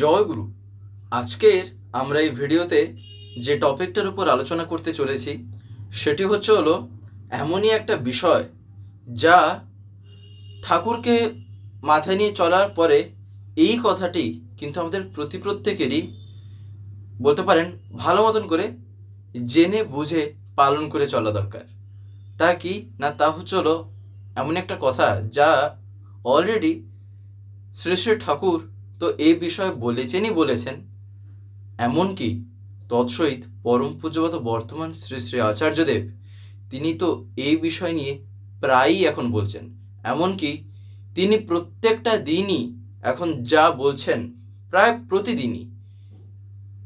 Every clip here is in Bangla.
জয় গুরু। আজকের আমরা এই ভিডিওতে যে টপিকটার উপর আলোচনা করতে চলেছি, সেটি হচ্ছে হলো এমনই একটা বিষয় যা ঠাকুরকে মাথায় নিয়ে চলার পরে এই কথাটি কিন্তু আমাদের প্রতি প্রত্যেকেরই বলতে পারেন ভালো মতন করে জেনে বুঝে পালন করে চলা দরকার। তা কি? না, তা হচ্ছে হলো এমন একটা কথা যা অলরেডি শ্রী শ্রী ঠাকুর তো এই বিষয়ে বলেছেনই বলেছেন। এমনকি তৎসহিত পরম পূজ্যপাত বর্তমান শ্রী শ্রী আচার্যদেব, তিনি তো এই বিষয় নিয়ে প্রায়ই এখন বলছেন। এমনকি তিনি প্রত্যেকটা দিনই এখন যা বলছেন প্রায় প্রতিদিনই।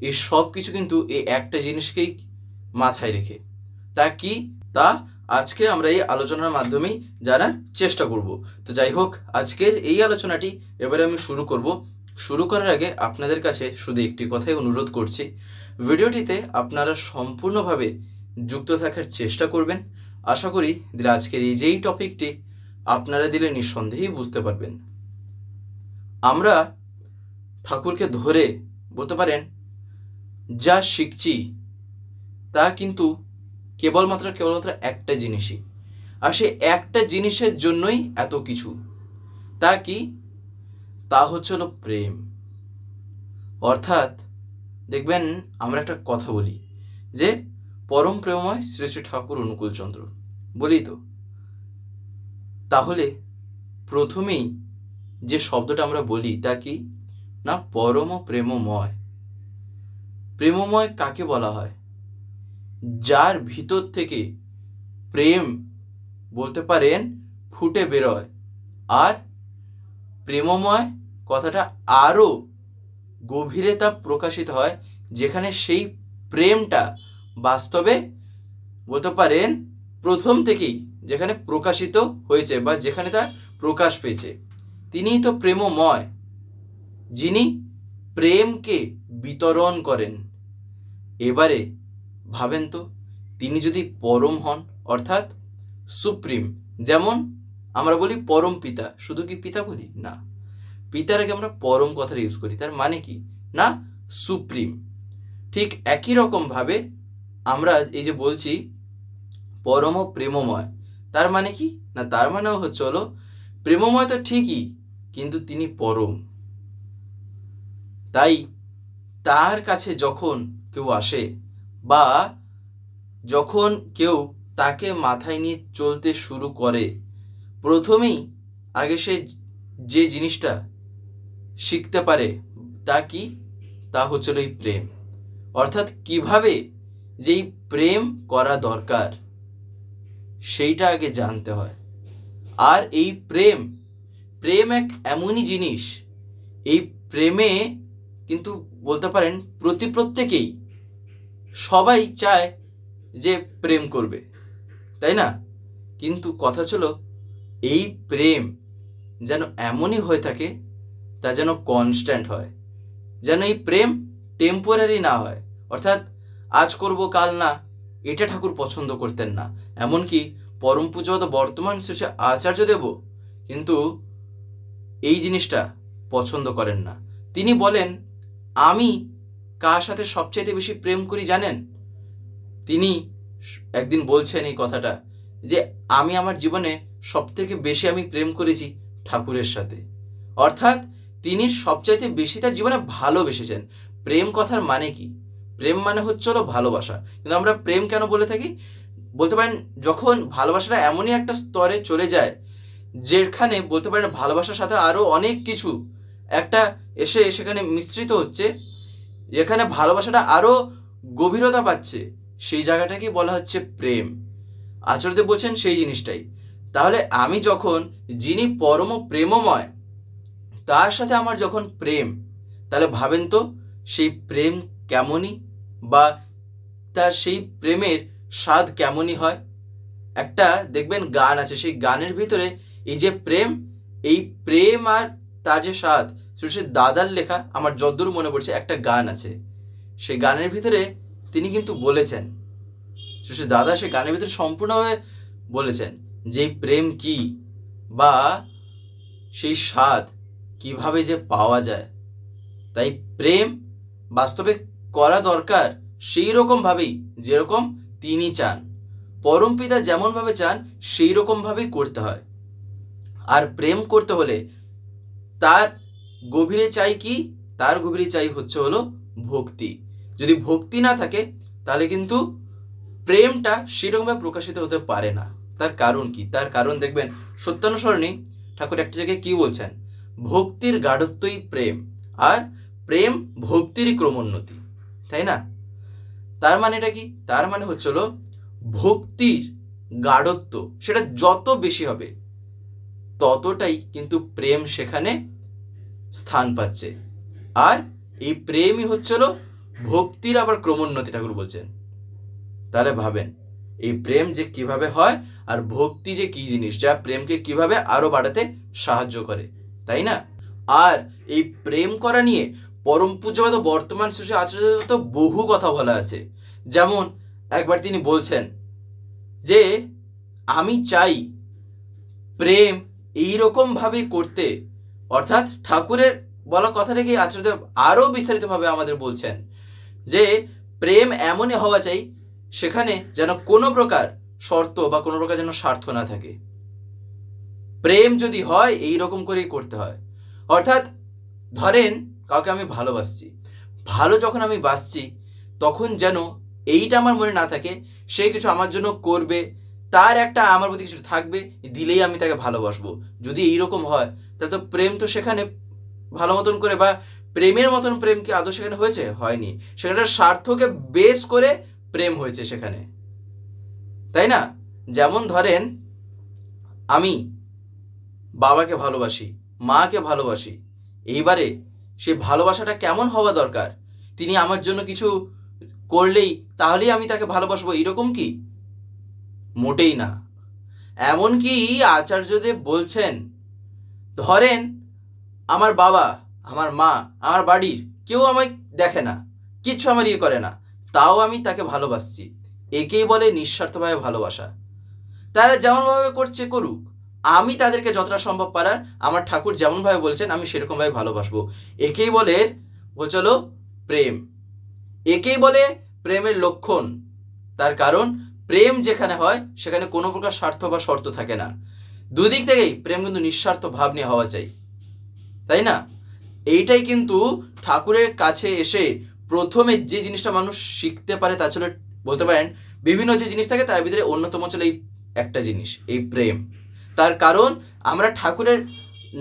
এই সব কিছু কিন্তু এই একটা জিনিসকেই মাথায় রেখে। তা কি? তা আজকে আমরা এই আলোচনার মাধ্যমেই জানার চেষ্টা করব। তো যাই হোক, আজকের এই আলোচনাটি এবারে আমি শুরু করব। শুরু করার আগে আপনাদের কাছে শুধু একটি কথাই অনুরোধ করছি, ভিডিওটিতে আপনারা সম্পূর্ণভাবে যুক্ত থাকার চেষ্টা করবেন। আশা করি আজকের এই যেই টপিকটি আপনারা দিলে নিঃসন্দেহেই বুঝতে পারবেন। আমরা ঠাকুরকে ধরে বলতে পারেন, যা শিখছি তা কিন্তু কেবলমাত্র কেবলমাত্র একটা জিনিসই। আর সে একটা জিনিসের জন্যই এত কিছু। তা কি? তা হচ্ছে হলো প্রেম। অর্থাৎ দেখবেন আমরা একটা কথা বলি যে পরম প্রেমময় শ্রী শ্রী ঠাকুর অনুকূলচন্দ্র বলি তো? তাহলে প্রথমেই যে শব্দটা আমরা বলি তা কি? না, পরম প্রেমময়। প্রেমময় কাকে বলা হয়? যার ভিতর থেকে প্রেম বলতে পারেন, ফুটে বেরোয়। আর প্রেমময় কথাটা আরও গভীরে তা প্রকাশিত হয়, যেখানে সেই প্রেমটা বাস্তবে বলতে পারেন প্রথম থেকেই যেখানে প্রকাশিত হয়েছে বা যেখানে তা প্রকাশ পেয়েছে। তিনিই তো প্রেমময়, যিনি প্রেমকে বিতরণ করেন। এবারে ভাবেন তো, তিনি যদি পরম হন, অর্থাৎ সুপ্রিম, যেমন আমরা বলি পরম পিতা, শুধু কি পিতা বলি? না। পিতার আগে আমরা পরম কথাটা ইউজ করি। তার মানে কি? না সুপ্রিম ঠিক একই রকমভাবে আমরা এই যে বলছি, পরম প্রেমময়। তার মানে কি? না, তার মানেও হচ্ছে হলো, প্রেমময় তো ঠিকই, কিন্তু তিনি পরম। তাই তার কাছে যখন কেউ আসে বা যখন কেউ তাকে মাথায় নিয়ে চলতে শুরু করে, প্রথমেই আগে সে যে জিনিসটা শিখতে পারে, তা কি? তা হচ্ছিল এই প্রেম। অর্থাৎ কীভাবে যেই প্রেম করা দরকার, সেইটা আগে জানতে হয়। আর এই প্রেম প্রেম এক এমনই জিনিস, এই প্রেমে কিন্তু বলতে পারেন প্রতি প্রত্যেকেই সবাই চায় যে প্রেম করবে, তাই না? কিন্তু কথা ছিল এই প্রেম যেন এমনই হয়ে থাকে তা যেন কনস্ট্যান্ট হয়। যেন এই প্রেম টেম্পোরারি না হয়। অর্থাৎ আজ করব, কাল না, এটা ঠাকুর পছন্দ করতেন না। এমনকি পরম পূজত বর্তমান শেষে আচার্য দেব কিন্তু এই জিনিসটা পছন্দ করেন না। তিনি বলেন, আমি কার সাথে সবচাইতে বেশি প্রেম করি জানেন? তিনি একদিন বলছেন এই কথাটা, যে আমি আমার জীবনে সবথেকে বেশি আমি প্রেম করেছি ঠাকুরের সাথে। অর্থাৎ তিনি সবচাইতে বেশি তার জীবনে ভালোবেসেছেন। প্রেম কথার মানে কি? প্রেম মানে হচ্ছে হলো ভালোবাসা। কিন্তু আমরা প্রেম কেন বলে থাকি? বলতে পারেন, যখন ভালোবাসাটা এমনই একটা স্তরে চলে যায়, যেখানে বলতে পারেন ভালোবাসার সাথে আরও অনেক কিছু একটা এসে সেখানে মিশ্রিত হচ্ছে, যেখানে ভালোবাসাটা আরও গভীরতা পাচ্ছে, সেই জায়গাটাকেই বলা হচ্ছে প্রেম। আচার্যদেব বলছেন সেই জিনিসটাই। তাহলে আমি যখন, যিনি পরম প্রেমময় তার সাথে আমার যখন প্রেম, তাহলে ভাবেন তো সেই প্রেম কেমনই বা তার সেই প্রেমের স্বাদ কেমনই হয়। একটা দেখবেন গান আছে, সেই গানের ভিতরে এই যে প্রেম, এই প্রেম আর তার যে স্বাদ সে দাদার লেখা আমার যদ্দূর মনে পড়ছে, একটা গান আছে। সেই গানের ভিতরে তিনি কিন্তু বলেছেন সে দাদা সে গানের ভিতরে সম্পূর্ণভাবে বলেছেন যে প্রেম কি বা সেই স্বাদ কীভাবে যে পাওয়া যায়। তাই প্রেম বাস্তবে করা দরকার সেই রকমভাবেই যেরকম তিনি চান। পরম পিতা যেমনভাবে চান, সেই রকমভাবেই করতে হয়। আর প্রেম করতে হলে তার গভীরে চাই কি? তার গভীরে চাই হচ্ছে হলো ভক্তি। যদি ভক্তি না থাকে, তাহলে কিন্তু প্রেমটা সেরকমভাবে প্রকাশিত হতে পারে না। তার কারণ কি? তার কারণ দেখবেন, সত্যানুসরণী ঠাকুর একটা জায়গায় কি বলছেন? ভক্তির গাঢ়ত্বই প্রেম, আর প্রেম ভক্তিরই ক্রমোন্নতি, তাই না? তার মানে এটা কি? তার মানে হচ্ছে হলো ভক্তির গাঢ়ত্ব, সেটা যত বেশি হবে, ততটাই কিন্তু প্রেম সেখানে স্থান পাচ্ছে। আর এই প্রেমই হচ্ছিল ভক্তির আবার ক্রমোন্নতি ঠাকুর বলছেন। তাহলে ভাবেন, এই প্রেম যে কীভাবে হয়, আর ভক্তি যে কি জিনিস, যা প্রেমকে কীভাবে আরও বাড়াতে সাহায্য করে। তাই না? আর এই প্রেম করা নিয়ে পরম পূজ্যবাদ বর্তমান শিশু আচার্য তো বহু কথা বলা আছে। যেমন একবার তিনি বলছেন যে, আমি চাই প্রেম এইরকম ভাবে করতে। অর্থাৎ ঠাকুরের বলা কথা কথাটাকে আচার্যদেব আরও বিস্তারিতভাবে আমাদের বলছেন যে, প্রেম এমনই হওয়া চাই, সেখানে যেন কোনো প্রকার শর্ত বা কোনো প্রকার যেন স্বার্থ না থাকে। প্রেম যদি হয়, এই রকম করেই করতে হয়। অর্থাৎ, ধরেন, কাউকে আমি ভালোবাসছি। ভালো যখন আমি বাসছি, তখন যেন এইটা আমার মনে না থাকে, সে কিছু আমার জন্য করবে, তার একটা আমার প্রতি কিছু থাকবে, দিলেই আমি তাকে ভালোবাসবো। যদি এইরকম হয়, তাহলে তো প্রেম তো সেখানে ভালো মতন করে বা প্রেমের মতন প্রেম কি আদৌ সেখানে হয়েছে? হয়নি। সেখানে স্বার্থকে বেস করে প্রেম হয়েছে সেখানে। তাই না? যেমন ধরেন, আমি বাবাকে ভালোবাসি, মাকে ভালোবাসি। এইবারে সে ভালোবাসাটা কেমন হওয়া দরকার? তিনি আমার জন্য কিছু করলেই তাহলেই আমি তাকে ভালোবাসবো, এরকম কি? মোটেই না। এমনকি আচার্যদেব বলছেন, ধরেন আমার বাবা, আমার মা, আমার বাড়ির কেউ আমায় দেখে না, কিচ্ছু আমার ইয়ে করে না, তাও আমি তাকে ভালোবাসছি। একেই বলে নিঃস্বার্থভাবে ভালোবাসা। তারা যেমনভাবে করছে করুক আমি তাদেরকে যতটা সম্ভব পারার, আমার ঠাকুর যেমনভাবে বলছেন, আমি সেরকমভাবে ভালোবাসবো। একেই বলে বলচলো প্রেম। একেই বলে প্রেমের লক্ষণ। তার কারণ, প্রেম যেখানে হয়, সেখানে কোনো প্রকার স্বার্থ বা শর্ত থাকে না। দুদিক থেকেই প্রেম কিন্তু নিঃস্বার্থ ভাব নিয়ে হওয়া চাই। তাই না? এইটাই কিন্তু ঠাকুরের কাছে এসে প্রথমে যে জিনিসটা মানুষ শিখতে পারে তা ছিল বলতে পারেন, বিভিন্ন যে জিনিস থাকে, তার ভিতরে অন্যতম ছিল এই একটা জিনিস, এই প্রেম। তার কারণ আমরা ঠাকুরের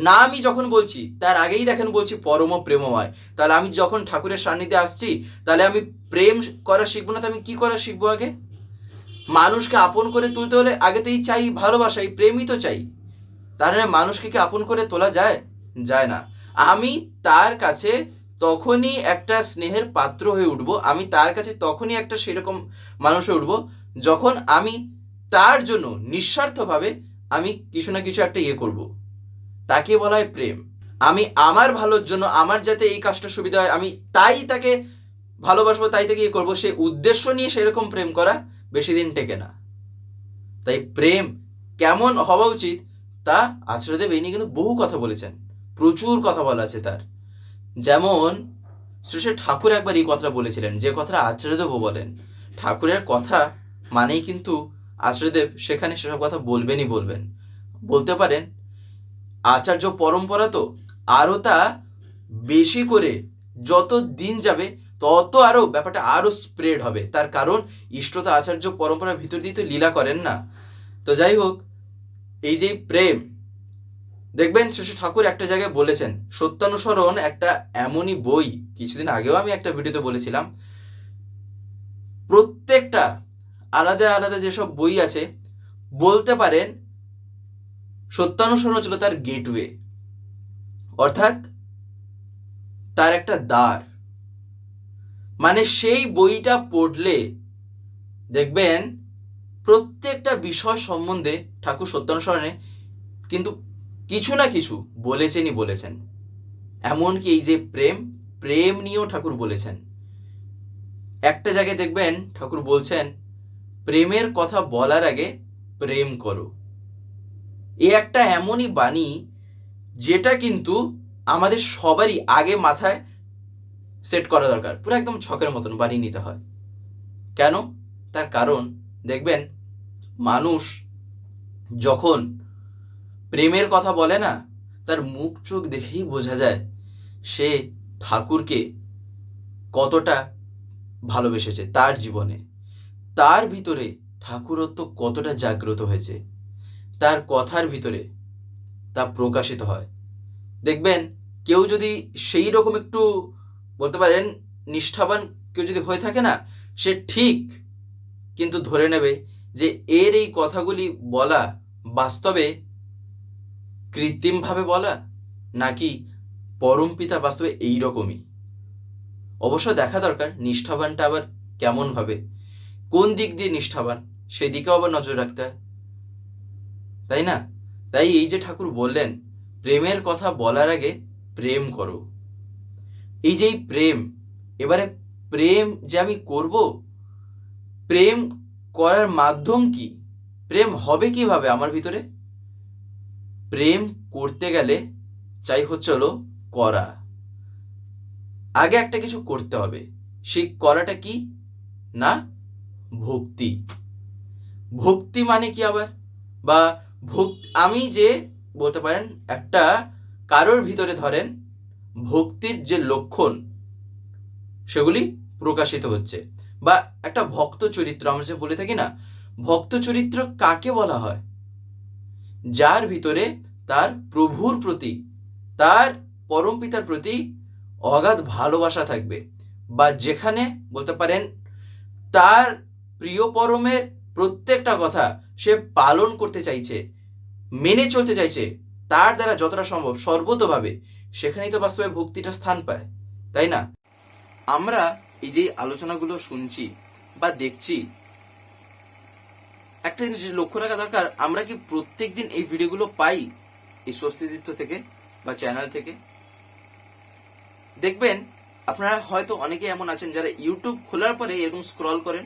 নামই যখন বলছি, তার আগেই দেখেন বলছি পরম প্রেমময়। তাহলে আমি যখন ঠাকুরের সান্নিধ্যে আসছি, তাহলে আমি প্রেম করা শিখব না, তো আমি কি করা শিখব আগে? মানুষকে আপন করে তুলতে হলে আগে তো এই চাই, ভালোবাসা, এই প্রেমই তো চাই। তার মানে মানুষকে কি আপন করে তোলা যায়? যায় না। আমি তার কাছে তখনই একটা স্নেহের পাত্র হয়ে উঠব, আমি তার কাছে তখনই একটা সেরকম মানুষ হয়ে উঠব, যখন আমি তার জন্য নিঃস্বার্থভাবে আমি কিছু না কিছু একটা ইয়ে করব। তাকে বলা হয় প্রেম। আমি আমার ভালোর জন্য, আমার যাতে এই কাজটা সুবিধা হয়, আমি তাই তাকে ভালোবাসবো, তাই তাকে ইয়ে করব সেই উদ্দেশ্য নিয়ে সেরকম প্রেম করা বেশি দিন টেকে না। তাই প্রেম কেমন হওয়া উচিত তা আচার্যদেব এই নিয়ে কিন্তু বহু কথা বলেছেন। প্রচুর কথা বলা আছে তার। যেমন শ্রী ঠাকুর একবার এই কথাটা বলেছিলেন, যে কথাটা আচার্যদেবও বলেন। ঠাকুরের কথা মানেই কিন্তু আচার্যদেব সেখানে সেসব কথা বলবেনই বলবেন। বলতে পারেন, আচার্য পরম্পরা তো আরও তা বেশি করে যত দিন যাবে তত আরও ব্যাপারটা আরও স্প্রেড হবে। তার কারণ ইষ্টতা আচার্য পরম্পরার ভিতর দিয়ে তো লীলা করেন না। তো যাই হোক, এই যে প্রেম, দেখবেন শ্রী ঠাকুর একটা জায়গায় বলেছেন, সত্যানুসরণ একটা এমনই বই, কিছুদিন আগেও আমি একটা ভিডিওতে বলেছিলাম, প্রত্যেকটা আলাদা আলাদা যেসব বই আছে, বলতে পারেন সত্যানুসরণ ছিল তার গেটওয়ে। অর্থাৎ তার একটা দ্বার। মানে সেই বইটা পড়লে, দেখবেন প্রত্যেকটা বিষয় সম্বন্ধে ঠাকুর সত্যানুসরণে কিন্তু কিছু না কিছু বলেছেনই বলেছেন। এমনকি এই যে প্রেম প্রেম নিয়েও ঠাকুর বলেছেন। একটা জায়গায় দেখবেন ঠাকুর বলছেন প্রেমের কথা বলার আগে প্রেম করো। এ একটা এমনই বাণী যেটা কিন্তু আমাদের সবারই আগে মাথায় সেট করা দরকার। পুরো একদম ছকের মতন বানিয়ে নিতে হয়। কেন? তার কারণ দেখবেন, মানুষ যখন প্রেমের কথা বলে না, তার মুখ চোখ দেখেই বোঝা যায় সে ঠাকুরকে কতটা ভালোবেসেছে তার জীবনে। তার ভিতরে ঠাকুরত্ব কতটা জাগ্রত হয়েছে, তার কথার ভিতরে তা প্রকাশিত হয়। দেখবেন, কেউ যদি সেই রকম একটু বলতে পারেন, নিষ্ঠাবান কেউ যদি হয়ে থাকে না, সে ঠিক কিন্তু ধরে নেবে যে এর এই কথাগুলি বলা বাস্তবে কৃত্রিমভাবে বলা নাকি পরম পিতা বাস্তবে এই রকমই অবশ্য দেখা দরকার, নিষ্ঠাবানটা আবার কেমনভাবে কোন দিক দিয়ে নিষ্ঠাবান? সেদিকেও আবার নজর রাখতে হয়। তাই না? তাই এই যে ঠাকুর বললেন, প্রেমের কথা বলার আগে প্রেম করো। এই যে প্রেম, এবারে প্রেম যে আমি করব, প্রেম করার মাধ্যম কি? প্রেম হবে কীভাবে আমার ভিতরে? প্রেম করতে গেলে চাই হচ্ছে হলো করা। আগে একটা কিছু করতে হবে। সেই করাটা কি? না? ভক্তি। ভক্তি মানে কি আবার? বা ভক্তি, আমি যে বলতে পারেন, একটা কারোর ভিতরে ধরেন, ভক্তির যে লক্ষণ, সেগুলি প্রকাশিত হচ্ছে। বা একটা ভক্ত চরিত্র, আমরা যে বলে থাকি না, ভক্ত চরিত্র কাকে বলা হয়? যার ভিতরে তার প্রভুর প্রতি, তার পরম পিতার প্রতি অগাধ ভালোবাসা থাকবে। বা যেখানে বলতে পারেন, তার প্রিয় পরমের প্রত্যেকটা কথা সে পালন করতে চাইছে, মেনে চলতে চাইছে, তার দ্বারা যতটা সম্ভব, সর্বতভাবে। সেখানেই তো বাস্তবে ভক্তিটা স্থান পায়, তাই না? আমরা এই যে আলোচনাগুলো শুনছি বা দেখছি, একটা জিনিস লক্ষ্য রাখা দরকার, আমরা কি প্রত্যেকদিন এই ভিডিওগুলো পাই এই স্বস্তিদিত্য থেকে বা চ্যানেল থেকে? দেখবেন, আপনারা হয়তো অনেকে এমন আছেন যারা ইউটিউব খোলার পরে এরকম স্ক্রল করেন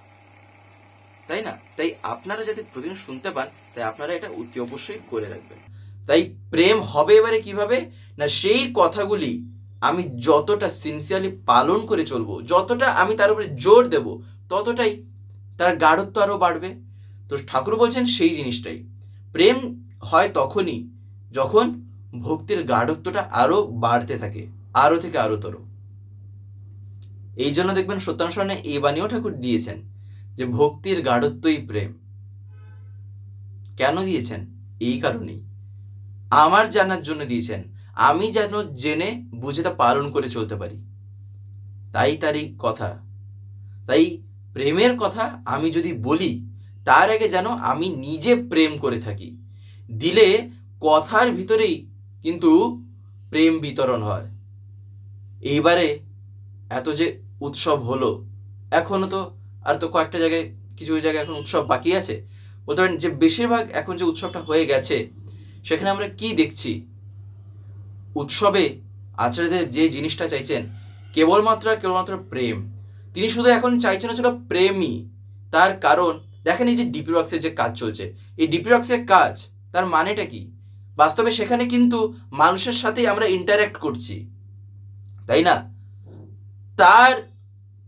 তাই না? তাই আপনারা যাতে প্রতিদিন শুনতে পান, তাই আপনারা এটা অতি অবশ্যই করে রাখবেন। তাই প্রেম হবে এবারে কীভাবে? না, সেই কথাগুলি আমি যতটা সিনসিয়ারলি পালন করে চলবো, যতটা আমি তার উপরে জোর দেব, ততটাই তার গাঢ়ত্ব আরও বাড়বে। তো ঠাকুর বলছেন সেই জিনিসটাই। প্রেম হয় তখনই যখন ভক্তির গাঢ়ত্বটা আরও বাড়তে থাকে, আরও থেকে আরও তর এই জন্য দেখবেন সত্যানুসরণে এই বাণীও ঠাকুর দিয়েছেন। যে ভক্তির গাঢ়ত্বই প্রেম। কেন দিয়েছেন? এই কারণেই। আমার জানার জন্য দিয়েছেন। আমি যেন জেনে, বুঝে তা পালন করে চলতে পারি। তাই তার এই কথা। তাই প্রেমের কথা আমি যদি বলি, তার আগে যেন আমি নিজে প্রেম করে থাকি। দিলে কথার ভিতরেই কিন্তু প্রেম বিতরণ হয়। এইবারে এত যে উৎসব হলো এখনও তো আর তো কয়েকটা জায়গায়, কিছু কিছু জায়গায় এখন উৎসব বাকি আছে। বলতে পারেন যে বেশিরভাগ এখন যে উৎসবটা হয়ে গেছে, সেখানে আমরা কি দেখছি? উৎসবে আচার্যদেব যে জিনিসটা চাইছেন, কেবলমাত্র কেবলমাত্র প্রেম। তিনি শুধু এখন চাইছেন হচ্ছিল প্রেমই। তার কারণ, দেখেন এই যে ডিপি রক্সের যে কাজ চলছে। এই ডিপি রক্সের কাজ, তার মানেটা কি? বাস্তবে সেখানে কিন্তু মানুষের সাথেই আমরা ইন্টারাক্ট করছি। তাই না? তার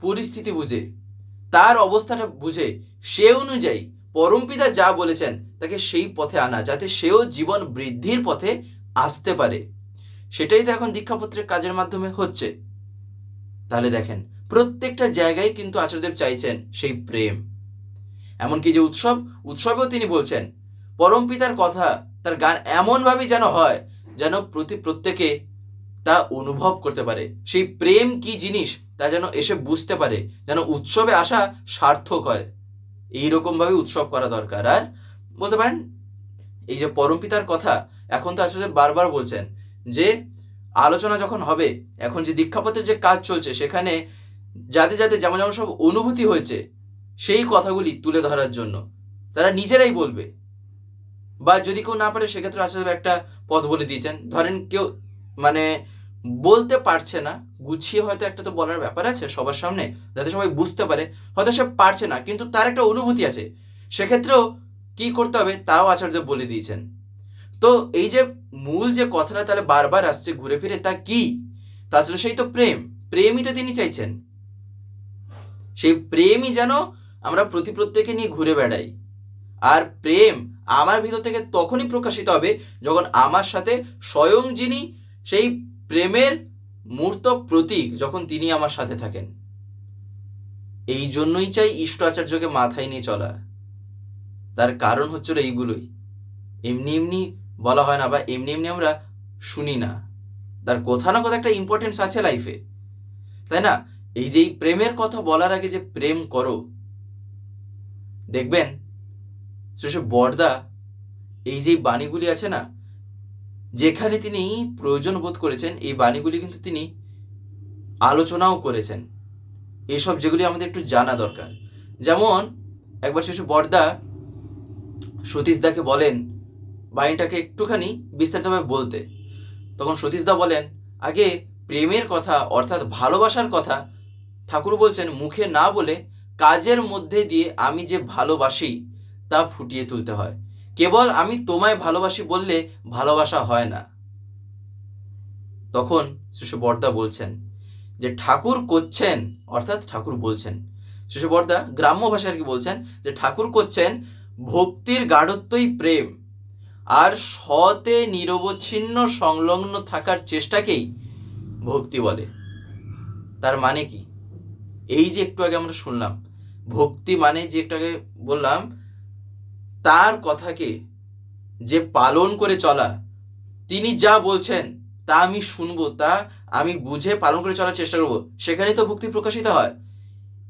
পরিস্থিতি বুঝে তার অবস্থাটা বুঝে সে অনুযায়ী পরমপিতা যা বলেছেন তাকে সেই পথে আনা, যাতে সেও জীবন বৃদ্ধির পথে আসতে পারে। সেটাই তো এখন দীক্ষাপত্রের কাজের মাধ্যমে হচ্ছে। তাহলে দেখেন, প্রত্যেকটা জায়গায় কিন্তু আচার্যদেব চাইছেন সেই প্রেম। এমনকি যে উৎসব, উৎসবেও তিনি বলছেন, পরম পিতার কথা, তার গান এমনভাবেই যেন হয়, যেন প্রতি, প্রত্যেকে তা অনুভব করতে পারে। সেই প্রেম কি জিনিস তা যেন এসে বুঝতে পারে, যেন উৎসবে আসা সার্থক হয়। এইরকমভাবে উৎসব করা দরকার। আর বলতে পারেন, এই যে পরম পিতার কথা, এখন তো আসলে বারবার বলছেন যে, আলোচনা যখন হবে, এখন যে দীক্ষাপত্রের যে কাজ চলছে, সেখানে যাদের যাদের যেমন যেমন সব অনুভূতি হয়েছে, সেই কথাগুলি তুলে ধরার জন্য তারা নিজেরাই বলবে। বা যদি কেউ না পারে, সেক্ষেত্রে আসলে একটা পথ বলে দিয়েছেন। ধরেন কেউ মানে বলতে পারছে না, গুছিয়ে হয়তো একটা তো বলার ব্যাপার আছে সবার সামনে, যাতে সবাই বুঝতে পারে, হয়তো সে পারছে না, কিন্তু তার একটা অনুভূতি আছে। সেক্ষেত্রেও কি করতে হবে তাও আচার্য বলে দিয়েছেন। তো এই যে মূল যে কথাটা তাহলে বারবার আসছে ঘুরে ফিরে, তা কি? তাছাড়া সেই তো প্রেম, প্রেমই তো তিনি চাইছেন। সেই প্রেমই যেন আমরা প্রতি প্রত্যেকে নিয়ে ঘুরে বেড়াই। আর প্রেম আমার ভিতর থেকে তখনই প্রকাশিত হবে যখন আমার সাথে স্বয়ং যিনি সেই প্রেমের মূর্ত প্রতীক যখন তিনি আমার সাথে থাকেন। এই জন্যই চাই ইষ্ট আচার্যকে মাথায় নিয়ে চলা। তার কারণ হচ্ছিল এইগুলোই। এমনি এমনি বলা হয় না বা এমনি এমনি আমরা শুনি না। তার কোথা না কোথাও একটা ইম্পর্টেন্স আছে লাইফে তাই না? এই যে প্রেমের কথা বলার আগে যে প্রেম করো। দেখবেন, শেষে বর্দা, এই যে বাণীগুলি আছে না যেখানে তিনি প্রয়োজন বোধ করেছেন, এই বাণীগুলি কিন্তু তিনি আলোচনাও করেছেন। এসব যেগুলি আমাদের একটু জানা দরকার। যেমন, একবার শিশু বর্দা সতীশদাকে বলেন, বাণীটাকে একটুখানি বিস্তারিতভাবে বলতে। তখন সতীশদা বলেন, আগে প্রেমের কথা, অর্থাৎ ভালোবাসার কথা ঠাকুর বলছেন, মুখে না বলে কাজের মধ্যে দিয়ে আমি যে ভালোবাসি, তা ফুটিয়ে তুলতে হয়। কেবল আমি তোমায় ভালোবাসি বললে ভালোবাসা হয় না। তখন শিশু বর্দা বলছেন যে, ঠাকুর করছেন, অর্থাৎ ঠাকুর বলছেন। শিশু বর্দা গ্রাম্য ভাষায় আর কি বলছেন যে, ঠাকুর করছেন ভক্তির গাঢ়ত্বই প্রেম। আর সতে নিরবচ্ছিন্ন সংলগ্ন থাকার চেষ্টাকেই ভক্তি বলে। তার মানে কি? এই যে একটু আগে আমরা শুনলাম, ভক্তি মানে যে একটু আগে বললাম তার কথাকে যে পালন করে চলা, তিনি যা বলছেন, তা আমি শুনব, তা আমি বুঝে পালন করে চলার চেষ্টা করব। সেখানেই তো ভক্তি প্রকাশিত হয়।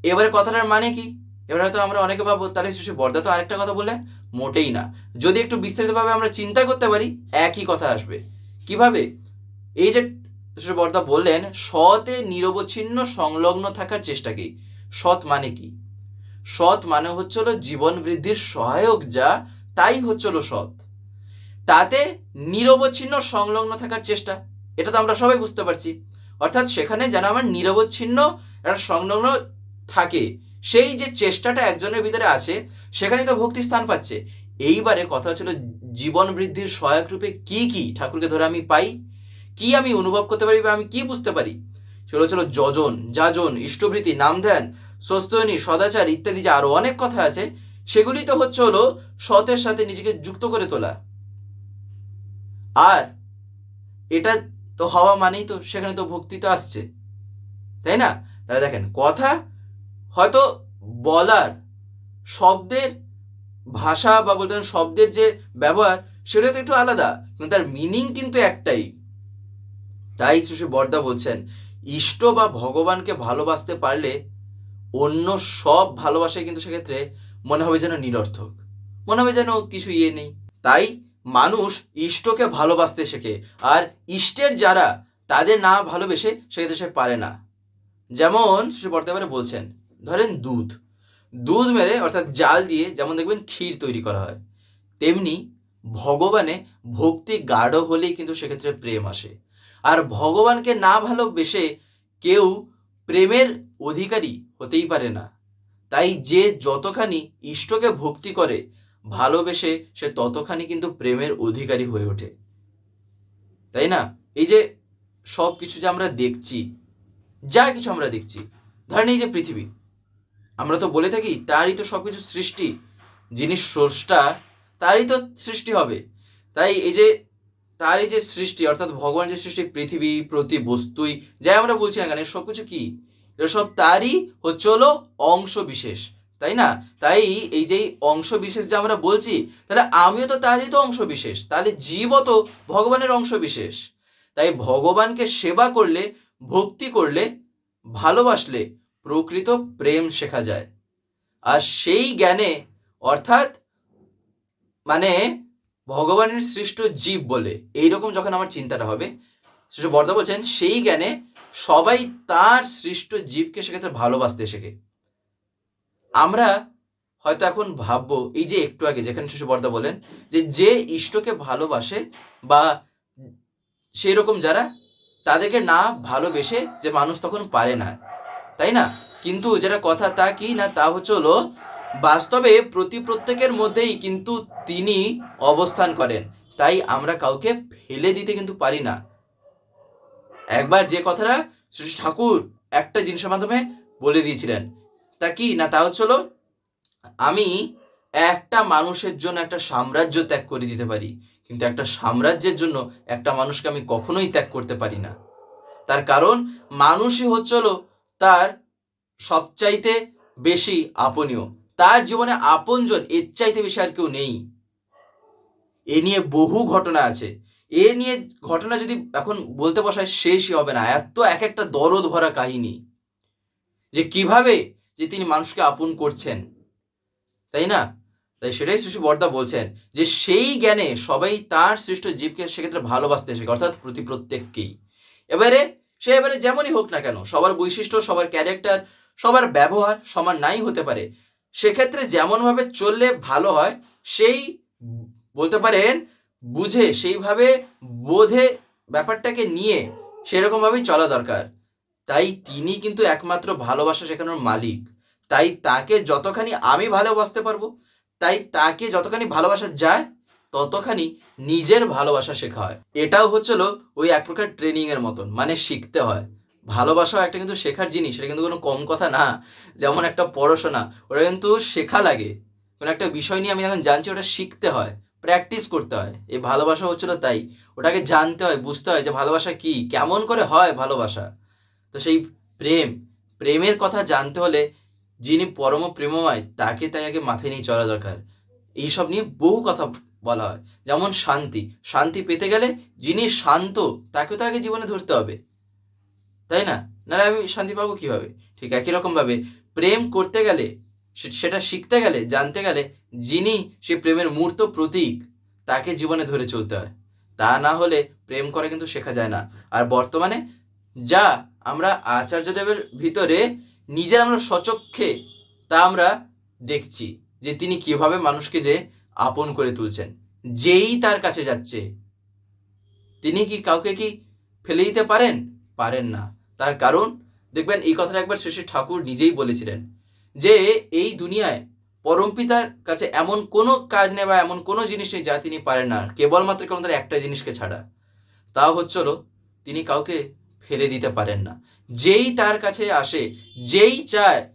এবারে কথাটার মানে কি? এবার হয়তো আমরা অনেকে ভাবো তাহলে শিশু বর্দা তো আরেকটা কথা বললেন, মোটেই না। যদি একটু বিস্তারিতভাবে আমরা চিন্তা করতে পারি, একই কথা আসবে। কীভাবে? এই যে বর্দা বললেন, সতে নিরবচ্ছিন্ন সংলগ্ন থাকার চেষ্টাকেই সৎ মানে কি? সৎ মানে হচ্ছিল জীবন বৃদ্ধির সহায়ক যা, তাই হচ্ছিল সৎ। তাতে নিরবচ্ছিন্ন সংলগ্ন থাকার চেষ্টা, এটা তো আমরা সবাই বুঝতে পারছি। অর্থাৎ সেখানে যেন আমার নিরবচ্ছিন্ন একটা সংলগ্ন থাকে, সেই যে চেষ্টাটা একজনের ভিতরে আছে, সেখানেই তো ভক্তি স্থান পাচ্ছে। এইবারে কথা হচ্ছিল জীবন বৃদ্ধির সহায়ক রূপে কি কি ঠাকুরকে ধরে আমি পাই, কি আমি অনুভব করতে পারি বা আমি কি বুঝতে পারি? সেগুলো হচ্ছিল যজন, যাজন ইষ্টভৃতি নাম ধ্যান স্বস্ত্যয়নী সদাচার ইত্যাদি যে আরও অনেক কথা আছে, সেগুলি তো হচ্ছে হলো সতের সাথে নিজেকে যুক্ত করে তোলা। আর এটা তো হওয়া মানেই তো সেখানে তো ভক্তি তো আসছে। তাই না? তাহলে দেখেন, কথা হয়তো বলার শব্দের ভাষা বা বলতে শব্দের যে ব্যবহার সেটা তো একটু আলাদা, কিন্তু তার মিনিং কিন্তু একটাই। তাই শ্রী বর্দা বলছেন, ইষ্ট বা ভগবানকে ভালোবাসতে পারলে অন্য সব ভালোবাসায় কিন্তু সেক্ষেত্রে মনে হবে যেন নিরর্থক। মনে হবে যেন কিছু ইয়ে নেই। তাই মানুষ ইষ্টকে ভালোবাসতে শেখে আর ইষ্টের যারা তাদের না ভালোবেসে সেক্ষেত্রে সে পারে না। যেমন শ্রী বর্তমানে বলছেন, ধরেন দুধ। দুধ মেরে অর্থাৎ জাল দিয়ে যেমন দেখবেন ক্ষীর তৈরি করা হয়, তেমনি ভগবানে ভক্তি গাঢ় হলেই কিন্তু সেক্ষেত্রে প্রেম আসে। আর ভগবানকে না ভালোবেসে কেউ প্রেমের অধিকারী হতেই পারে না। তাই যে যতখানি ইষ্টকে ভক্তি করে, ভালোবেসে সে ততখানি কিন্তু প্রেমের অধিকারী হয়ে ওঠে। তাই না? এই যে সব কিছু যে আমরা দেখছি, যা কিছু আমরা দেখছি, ধরেন এই যে পৃথিবী। আমরা তো বলে থাকি, তারই তো সব কিছু সৃষ্টি। যিনি স্রষ্টা, তারই তো সৃষ্টি হবে। তাই এই যে তার এই যে সৃষ্টি, অর্থাৎ ভগবান যে সৃষ্টি, পৃথিবী, প্রতি বস্তুই, যাই আমরা বলছি না কেন সব কিছু কি? এরা সব তারই হচ্ছে হলো অংশ বিশেষ, তাই না? তাই এই যে অংশ বিশেষ যে আমরা বলছি, তাহলে আমিও তো তারই তো অংশ বিশেষ, তাহলে জীবও তো ভগবানের অংশ বিশেষ। তাই ভগবানকে সেবা করলে, ভক্তি করলে, ভালোবাসলে প্রকৃত প্রেম শেখা যায়। আর সেই জ্ঞানে, অর্থাৎ মানে ভগবানের সৃষ্ট জীব বলে, এইরকম যখন আমার চিন্তাটা হবে শ্রী বর্দা বলছেন, সেই জ্ঞানে সবাই তার সৃষ্ট জীবকে সেক্ষেত্রে ভালোবাসতে শেখে। আমরা হয়তো এখন ভাববো, এই যে একটু আগে যেখানে শিশু বর্দা বলেন যে যে ইষ্টকে ভালোবাসে বা সেই রকম যারা, তাদেরকে না ভালোবেসে যে মানুষ তখন পারে না। তাই না? কিন্তু যেটা কথা তা কি না, তা হচ্ছে হলো, বাস্তবে প্রতি প্রত্যেকের মধ্যেই কিন্তু তিনি অবস্থান করেন। তাই আমরা কাউকে ফেলে দিতে কিন্তু পারি না। একবার যে কথাটা শ্রী ঠাকুর একটা জিনিসের মাধ্যমে বলে দিয়েছিলেন, তা কি? না, তা হচ্ছে হলো, আমি একটা মানুষের জন্য একটা সাম্রাজ্য ত্যাগ করে দিতে পারি, কিন্তু একটা সাম্রাজ্যের জন্য একটা মানুষকে আমি কখনোই ত্যাগ করতে পারি না। তার কারণ, মানুষই হচ্ছে হলো তার সবচাইতে বেশি আপনীয় তার জীবনে আপনজন, এর চাইতে বেশি আর কেউ নেই। এ নিয়ে বহু ঘটনা আছে। এ নিয়ে ঘটনা যদি এখন বলতে বসায় শেষই হবে না। এত এক একটা দরদ ভরা কাহিনী যে কীভাবে যে তিনি মানুষকে আপন করছেন, তাই না? তাই সেটাই শ্রী বর্দা বলছেন যে সেই জ্ঞানে সবাই তার সৃষ্ট জীবকে সেক্ষেত্রে ভালোবাসতে শেখে, অর্থাৎ প্রতি প্রত্যেককেই। এবারে, সে এবারে যেমনই হোক না কেন, সবার বৈশিষ্ট্য, সবার ক্যারেক্টার সবার ব্যবহার সমান নাই হতে পারে। সেক্ষেত্রে যেমনভাবে চললে ভালো হয়, সেই বলতে পারেন বুঝে, সেইভাবে বোধে ব্যাপারটাকে নিয়ে সেরকমভাবেই চলা দরকার। তাই তিনি কিন্তু একমাত্র ভালোবাসা শেখানোর মালিক। তাই তাকে যতখানি আমি ভালোবাসতে পারব, তাই তাকে যতখানি ভালোবাসা যায়, ততখানি নিজের ভালোবাসা শেখা হয় এটাও হচ্ছিল ওই এক প্রকার ট্রেনিং এর মতন মানে শিখতে হয়। ভালোবাসাও একটা কিন্তু শেখার জিনিস, এটা কিন্তু কোনো কম কথা না। যেমন একটা পড়াশোনা, ওটা কিন্তু শেখা লাগে। কোনো একটা বিষয় নিয়ে আমি যখন জানছি, ওটা শিখতে হয়। প্র্যাকটিস করতে হয়। এই ভালোবাসা হচ্ছিল তাই। ওটাকে জানতে হয়, বুঝতে হয় যে ভালোবাসা কি? কেমন করে হয় ভালোবাসা? তো সেই প্রেম, প্রেমের কথা জানতে হলে যিনি পরম প্রেমময়, তাকে তাই আগে মাথায় নিয়ে চলা দরকার। এইসব নিয়ে বহু কথা বলা হয়। যেমন শান্তি। শান্তি পেতে গেলে যিনি শান্ত তাকে তো আগে জীবনে ধরতে হবে। তাই না? নাহলে আমি শান্তি পাবো কীভাবে? ঠিক একই রকমভাবে। প্রেম করতে গেলে সেটা শিখতে গেলে, জানতে গেলে যিনি সে প্রেমের মূর্ত প্রতীক, তাকে জীবনে ধরে চলতে হয়। তা না হলে প্রেম করা কিন্তু শেখা যায় না। আর বর্তমানে যা আমরা আচার্যদেবের ভিতরে নিজের আমরা সচক্ষে তা আমরা দেখছি যে তিনি কীভাবে মানুষকে যে আপন করে তুলছেন। যেই তার কাছে যাচ্ছে, তিনি কি কাউকে কি ফেলে দিতে পারেন? পারেন না। তার কারণ, দেখবেন এই কথাটা একবার শেষে ঠাকুর নিজেই বলেছিলেন। যে এই দুনিয়ায় পরমপিতার কাছে এমন কোনো কাজ নেই বা এমন কোনো জিনিস নেই যা তিনি পারেন না। কেবলমাত্র কেবল তার একটা জিনিসকে ছাড়া। তা হচ্ছিল তিনি কাউকে ফেলে দিতে পারেন না। যেই তার কাছে আসে, যেই চায়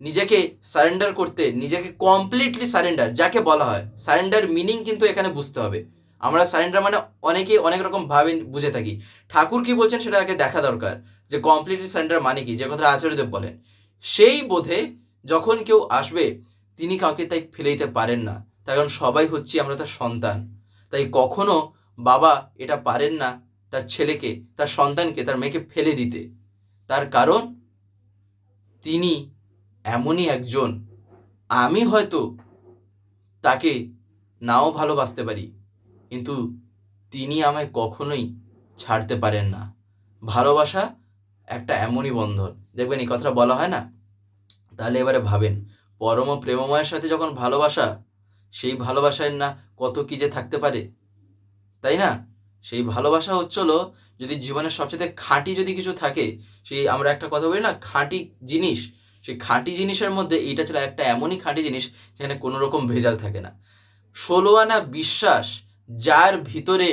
নিজেকে সারেন্ডার করতে, নিজেকে কমপ্লিটলি সারেন্ডার যাকে বলা হয় সারেন্ডার মিনিং কিন্তু এখানে বুঝতে হবে। আমরা সারেন্ডার মানে অনেকেই অনেক রকম ভাবে বুঝে থাকি। ঠাকুর কি বলছেন সেটা আগে দেখা দরকার। যে কমপ্লিটলি সারেন্ডার মানে কি? যে কথা আচার্যদেব বলেন। সেই বোধে যখন কেউ আসবে, তিনি কাউকে তাই ফেলে দিতে পারেন না। তার কারণ সবাই হচ্ছি আমরা তার সন্তান। তাই কখনো বাবা এটা পারেন না তার ছেলেকে, তার সন্তানকে, তার মেয়েকে ফেলে দিতে। তার কারণ, তিনি এমনই একজন। আমি হয়তো তাকে নাও ভালোবাসতে পারি, কিন্তু তিনি আমায় কখনোই ছাড়তে পারেন না। ভালোবাসা একটা এমনই বন্ধন। দেখবেন এই কথাটা বলা হয় না? তাহলে এবারে ভাবেন, পরম প্রেমময়ের সাথে যখন ভালোবাসা, সেই ভালোবাসায় না কত কি যে থাকতে পারে? তাই না? সেই ভালোবাসা হচ্ছিল যদি জীবনের সবচেয়ে খাঁটি যদি কিছু থাকে, সেই আমরা একটা কথা বলি না, খাঁটি জিনিস, সেই খাঁটি জিনিসের মধ্যে এইটা ছিল একটা এমনই খাঁটি জিনিস যেখানে কোনো রকম ভেজাল থাকে না। ষোলো আনা বিশ্বাস যার ভিতরে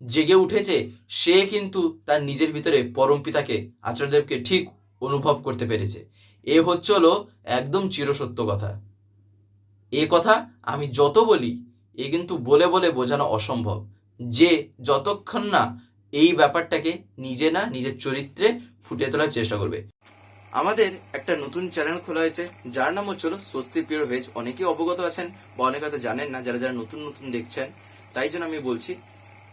জেগে উঠেছে, সে কিন্তু তার নিজের ভিতরে পরম পিতাকে, আচার্যদেবকে ঠিক অনুভব করতে পেরেছে। এ হচ্ছে হলো একদম চিরসত্য কথা। এ কথা আমি যত বলি, এ কিন্তু বলে বলে বোঝানো অসম্ভব। যে যতক্ষণ না এই ব্যাপারটাকে নিজে না নিজের চরিত্রে ফুটিয়ে তোলার চেষ্টা করবে। আমাদের একটা নতুন চ্যানেল খোলা হয়েছে, যার নাম হচ্ছিল স্বস্তি পিওর ভেজ। অনেকেই অবগত আছেন বা অনেকে হয়তো জানেন না, যারা যারা নতুন নতুন দেখছেন, তাই জন্য আমি বলছি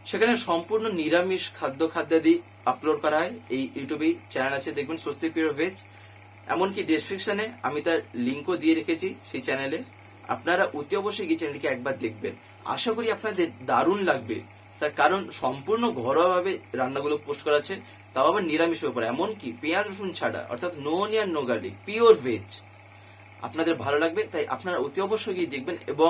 সেখানে সম্পূর্ণ নিরামিষ খাদ্য খাদ্যাদি আপলোড করা হয়। এই ইউটিউবে চ্যানেল আছে, দেখবেন স্বস্তি পিওর ভেজ এমনকি ডেসক্রিপশনে আমি তার লিঙ্কও দিয়ে রেখেছি সেই চ্যানেলের আপনারা অতি অবশ্যই গিয়ে চ্যানেলটিকে একবার দেখবেন। আশা করি আপনাদের দারুণ লাগবে। তার কারণ সম্পূর্ণ ঘরোয়াভাবে রান্নাগুলো পোস্ট করা আছে, তাও আবার নিরামিষের উপর। এমনকি পেঁয়াজ, রসুন ছাড়া, অর্থাৎ no onion no garlic pure veg আপনাদের ভালো লাগবে, তাই আপনারা অতি অবশ্যই গিয়ে দেখবেন এবং